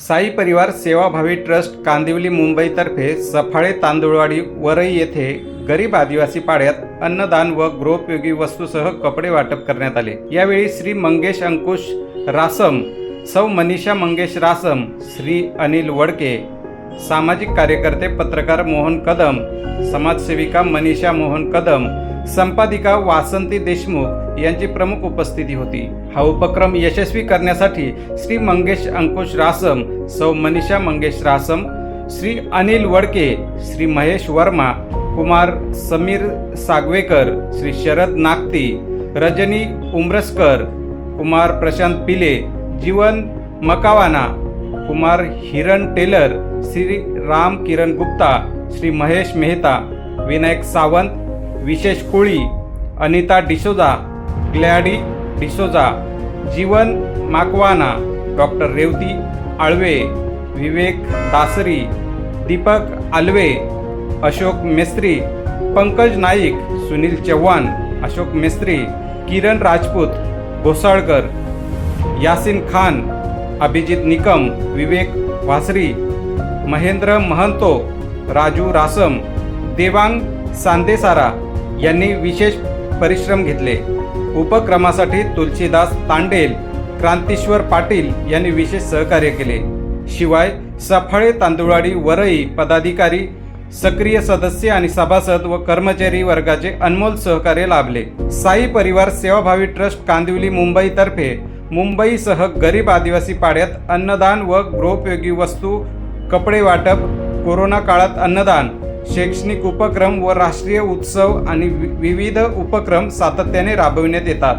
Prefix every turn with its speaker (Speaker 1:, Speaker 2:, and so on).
Speaker 1: साई परिवार सेवाभावी ट्रस्ट कांदिवली मुंबईतर्फे सफाळे तांदूळवाडी वरई येथे गरीब आदिवासी पाड्यात अन्नदान व गृहोपयोगी वस्तूसह कपडे वाटप करण्यात आले. यावेळी श्री मंगेश अंकुश रासम सौ मनीषा मंगेश रासम श्री अनिल वडके सामाजिक कार्यकर्ते पत्रकार मोहन कदम समाजसेविका मनीषा मोहन कदम संपादिका वासंती देशमुख यांची प्रमुख उपस्थिती होती. हा उपक्रम यशस्वी करण्यासाठी श्री मंगेश अंकुश रासम सौ मनीषा मंगेश रासम श्री अनिल वडके श्री महेश वर्मा कुमार समीर सागवेकर श्री शरद नागती रजनी उमरसकर कुमार प्रशांत पिले जीवन मकावाना कुमार हिरण टेलर श्री राम किरण गुप्ता श्री महेश मेहता विनायक सावंत विशेष कोळी अनिता डिसोदा ग्लॅडी डिसोजा जीवन माकवाना डॉक्टर रेवती आळवे विवेक दासरी दीपक आलवे अशोक मेस्त्री पंकज नाईक सुनील चव्हाण अशोक मेस्त्री किरण राजपूत घोसाळकर यासिन खान अभिजित निकम विवेक वासरी महेंद्र महंतो राजू रासम देवांग सांदेसारा यांनी विशेष परिश्रम घेतले. उपक्रमासाठी तुलसीदास तांडेल क्रांतीश्वर पाटील यांनी विशेष सहकार्य केले. शिवाय सफाळे तांदुळवाडी वरई पदाधिकारी सक्रिय सदस्य आणि सभासद व कर्मचारी वर्गाचे अनमोल सहकार्य लाभले. साई परिवार सेवाभावी ट्रस्ट कांदिवली मुंबईतर्फे मुंबईसह गरीब आदिवासी पाड्यात अन्नदान व गृहोपयोगी वस्तू कपडे वाटप कोरोना काळात अन्नदान शैक्षणिक उपक्रम व राष्ट्रीय उत्सव आणि विविध उपक्रम सातत्याने राबविण्यात येतात.